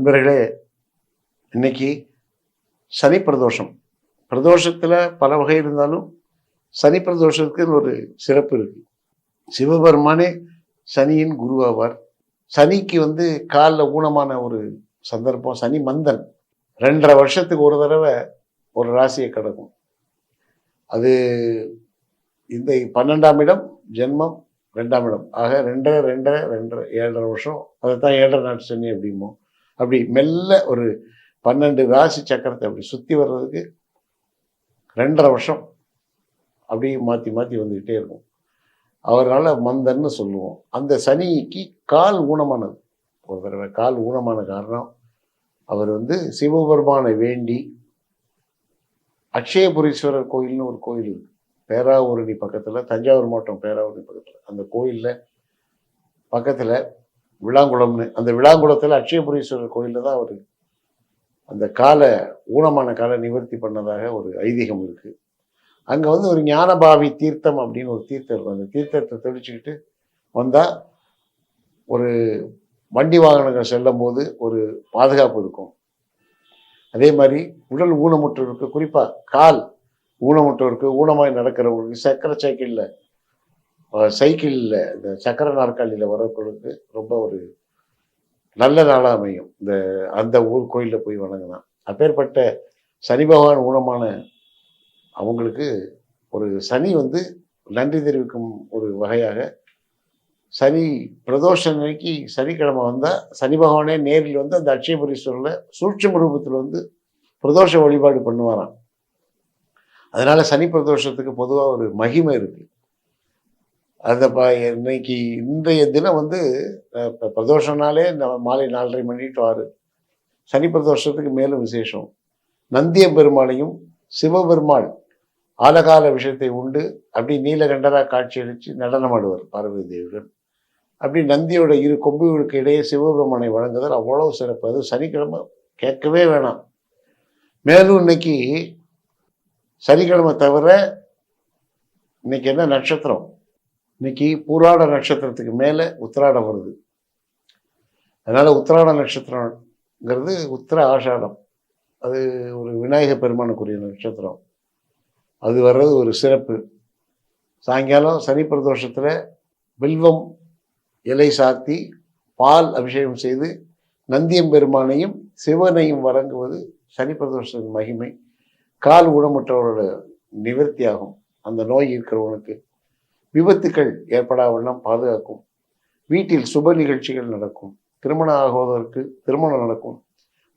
நண்பர்களே இன்னைக்கு சனி பிரதோஷம். பிரதோஷத்தில் பல வகை இருந்தாலும் சனி பிரதோஷத்துக்குன்னு ஒரு சிறப்பு இருக்கு. சிவபெருமானே சனியின் குருவாவார். சனிக்கு வந்து காலில் ஊனமான ஒரு சந்தர்ப்பம் சனி மந்தன். ரெண்டரை வருஷத்துக்கு ஒரு தடவை ஒரு ராசியை கிடக்கும். அது இந்த பன்னெண்டாம் இடம் ஜென்மம் ரெண்டாம் இடம். ஆக ரெண்டரை ரெண்டரை ரெண்டரை ஏழரை வருஷம். அதை தான் ஏழரை நாட்டு சனி அப்படிமோ அப்படி மெல்ல ஒரு பன்னெண்டு ராசி சக்கரத்தை அப்படி சுற்றி வர்றதுக்கு ரெண்டரை வருஷம் அப்படி மாற்றி மாற்றி வந்துக்கிட்டே இருக்கும். அவரால் மந்தன்னு சொல்லுவோம். அந்த சனிக்கு கால் ஊனமானது. ஒரு தடவை கால் ஊனமான காரணம் அவர் வந்து சிவபெருமானை வேண்டி அக்ஷயபுரீஸ்வரர் கோயில்னு ஒரு கோயில் இருக்குது பேராவூரணி பக்கத்தில் தஞ்சாவூர் மாவட்டம் பேராவூரணி பக்கத்தில். அந்த கோயிலில் பக்கத்தில் விளாங்குளம்னு. அந்த விளாங்குளத்தில் அக்ஷயபுரீஸ்வரர் கோயிலில் தான் அவர் அந்த காலை ஊனமான காலை நிவர்த்தி பண்ணதாக ஒரு ஐதீகம் இருக்குது அங்கே வந்து ஒரு ஞானபாவி தீர்த்தம் அப்படின்னு ஒரு தீர்த்தம் இருக்கும். அந்த தீர்த்தத்தை தெளிச்சுக்கிட்டு வந்தால் ஒரு வண்டி வாகனங்கள் செல்லும் போது ஒரு பாதுகாப்பு இருக்கும். அதே மாதிரி உடல் ஊனமுற்றோருக்கு குறிப்பாக கால் ஊனமுற்றோருக்கு ஊனமாய் நடக்கிறவங்களுக்கு சக்கர சைக்கிளில் சைக்கிளில் இந்த சக்கர நாற்காலியில் வரவங்களுக்கு ரொம்ப ஒரு நல்ல நாளாக அமையும். இந்த அந்த ஊர் கோயிலில் போய் வணங்கினான் அப்பேற்பட்ட சனி பகவான் ஊனமான அவங்களுக்கு ஒரு சனி வந்து நன்றி தெரிவிக்கும் ஒரு வகையாக சனி பிரதோஷ அன்னைக்கு சனிக்கிழமை வந்தால் சனி பகவானே நேரில் வந்து அந்த அக்ஷயபுரீஸ்வரில் சூட்சம ரூபத்தில் வந்து பிரதோஷ வழிபாடு பண்ணுவாராம். அதனால சனி பிரதோஷத்துக்கு பொதுவாக ஒரு மகிமை இருக்குது அந்த ப இன்னைக்கு இன்றைய தினம் வந்து பிரதோஷம்னாலே நம்ம மாலை நாலரை மணி டு ஆறு. சனி பிரதோஷத்துக்கு மேலும் விசேஷம். நந்திய பெருமாளையும் சிவபெருமாள் ஆலகால விஷயத்தை உண்டு. அப்படி நீலகண்டரா காட்சியளித்து நடனமாடுவார் பார்வதி தேவியுடன் அப்படி நந்தியோட இரு கொம்புகளுக்கு இடையே சிவபெருமானை வழங்குதல் அவ்வளவு சிறப்பு. அது சனிக்கிழமை கேட்கவே வேணாம். மேலும் இன்னைக்கு சனிக்கிழமை தவிர இன்னைக்கு என்ன நட்சத்திரம்? இன்னைக்கு பூராட நட்சத்திரத்துக்கு மேலே உத்திராடம் வருது. அதனால் உத்திராட நட்சத்திரங்கிறது உத்திர ஆஷாடம். அது ஒரு விநாயக பெருமானுக்குரிய நட்சத்திரம். அது வர்றது ஒரு சிறப்பு. சாயங்காலம் சனி பிரதோஷத்தில் வில்வம் இலை சாத்தி பால் அபிஷேகம் செய்து நந்தியம் பெருமானையும் சிவனையும் வழங்குவது சனி பிரதோஷத்தின் மகிமை. கால் ஊனமுற்றவரோட நிவர்த்தியாகும். அந்த நோய் இருக்கிறவனுக்கு விபத்துக்கள் ஏற்படா வண்ணம் பாதுகாக்கும். வீட்டில் சுப நிகழ்ச்சிகள் நடக்கும். திருமணம் ஆகுவதற்கு திருமணம் நடக்கும்.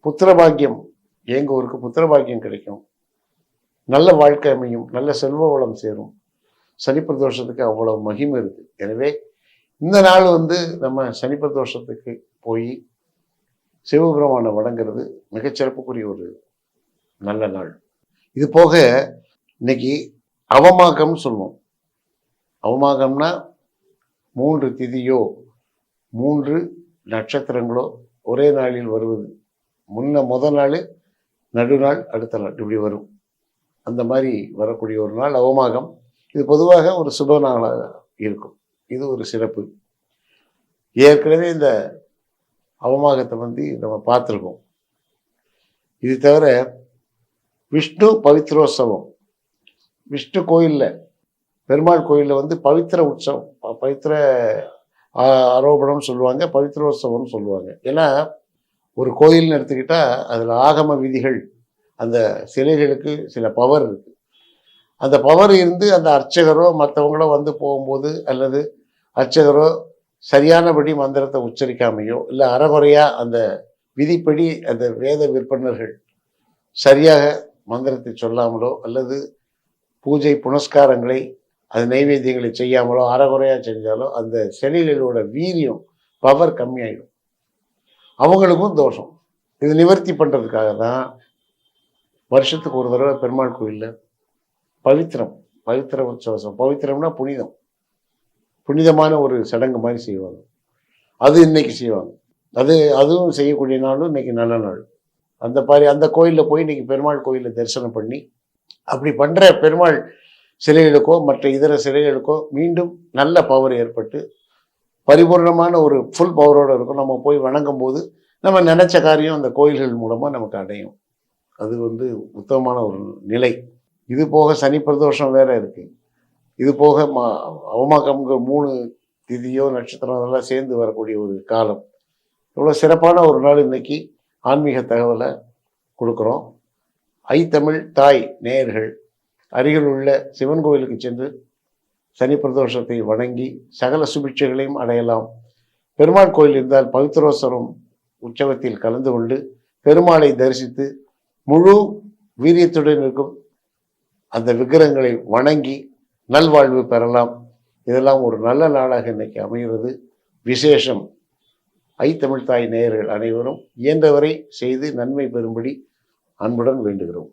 புத்திரபாக்கியம் இயங்குவோருக்கு புத்திரபாக்கியம் கிடைக்கும். நல்ல வாழ்க்கை அமையும் நல்ல செல்வ வளம் சேரும். சனி பிரதோஷத்துக்கு அவ்வளவு மகிமை இருக்குது எனவே இந்த நாள் வந்து நம்ம சனி பிரதோஷத்துக்கு போய் சிவபெருமானை வணங்குறது மிகச்சிறப்புக்குரிய ஒரு நல்ல நாள். இது போக இன்னைக்கு அவமாக்கம்னு சொல்லுவோம். அவமாகம்னா மூன்று திதியோ மூன்று நட்சத்திரங்களோ ஒரே நாளில் வருவது. முன்ன முதல் நாள் நடுநாள் அடுத்த நாள். இப்படி வரும். அந்த மாதிரி வரக்கூடிய ஒரு நாள் அவமாகம். இது பொதுவாக ஒரு சுப நாளாக இருக்கும். இது ஒரு சிறப்பு. ஏற்கனவே இந்த அவமாகத்தை வந்து நம்ம பார்த்துருக்கோம். இது தவிர விஷ்ணு பவித்ரோத்சவம். விஷ்ணு கோயிலில் பெருமாள் கோயிலில் வந்து பவித்திர உற்சவம் பவித்திர ஆ- ஆரோபணம்னு சொல்லுவாங்க பவித்ரோத்சவம்னு சொல்லுவாங்க. ஏன்னா ஒரு கோயில்னு எடுத்துக்கிட்டால் அதில் ஆகம விதிகள் அந்த சிலைகளுக்கு சில பவர் இருக்குது அந்த பவர் இருந்து அந்த அர்ச்சகரோ மற்றவங்களோ வந்து போகும்போது அல்லது அர்ச்சகரோ சரியானபடி மந்திரத்தை உச்சரிக்காமையோ இல்லை அறகுறையாக அந்த விதிப்படி அந்த வேத விற்பனர்கள் சரியாக மந்திரத்தை சொல்லாமலோ அல்லது பூஜை புனஸ்காரங்களை அது நைவேத்தியங்களை செய்யாமலோ அறகுறையாக செஞ்சாலோ அந்த செடிகளோட வீரியம் பவர் கம்மியாயிடும். அவங்களுக்கும் தோஷம். இது நிவர்த்தி பண்ணுறதுக்காக தான் வருஷத்துக்கு ஒரு தடவை பெருமாள் கோயிலில் பவித்திரம் பவித்திர உற்சவசம் பவித்திரம்னா புனிதம். புனிதமான ஒரு சடங்கு மாதிரி செய்வாங்க. அது இன்னைக்கு செய்வாங்க. அது அதுவும் செய்யக்கூடிய நாளும் இன்னைக்கு நல்ல நாள். அந்த மாதிரி அந்த கோயிலில் போய் இன்னைக்கு பெருமாள் கோயிலில் தரிசனம் பண்ணி அப்படி பண்ணுற பெருமாள் சிலைகளுக்கோ மற்ற இதர சிலைகளுக்கோ மீண்டும் நல்ல பவர் ஏற்பட்டு பரிபூர்ணமான ஒரு ஃபுல் பவரோடு இருக்கும். நம்ம போய் வணங்கும் போது நம்ம நினச்ச காரியம் அந்த கோயில்கள் மூலமாக நமக்கு அடையும். அது வந்து உத்தமமான ஒரு நிலை. இது போக சனி பிரதோஷம் வேற இருக்கு. இது போக மா அவமாக்கம்ங்கிற மூணு திதியோ நட்சத்திரம் அதெல்லாம் சேர்ந்து வரக்கூடிய ஒரு காலம். இவ்வளோ சிறப்பான ஒரு நாள் இன்னைக்கு ஆன்மீக தகவலை கொடுக்குறோம். ஐ தமிழ் தாய் நேயர்கள் அருகில் உள்ள சிவன் கோவிலுக்கு சென்று சனி பிரதோஷத்தை வணங்கி சகல சுபிட்சைகளையும் அடையலாம். பெருமாள் கோயில் இருந்தால் பவித்ரோசரம் உற்சவத்தில் கலந்து கொண்டு பெருமாளை தரிசித்து முழு வீரியத்துடன் இருக்கும். அந்த விக்கிரங்களை வணங்கி நல்வாழ்வு பெறலாம். இதெல்லாம் ஒரு நல்ல நாளாக இன்னைக்கு அமைகிறது. விசேஷம். ஐ தமிழ் தாய் நேயர்கள் அனைவரும் இயன்றவரை செய்து நன்மை பெறும்படி அன்புடன் வேண்டுகிறோம்.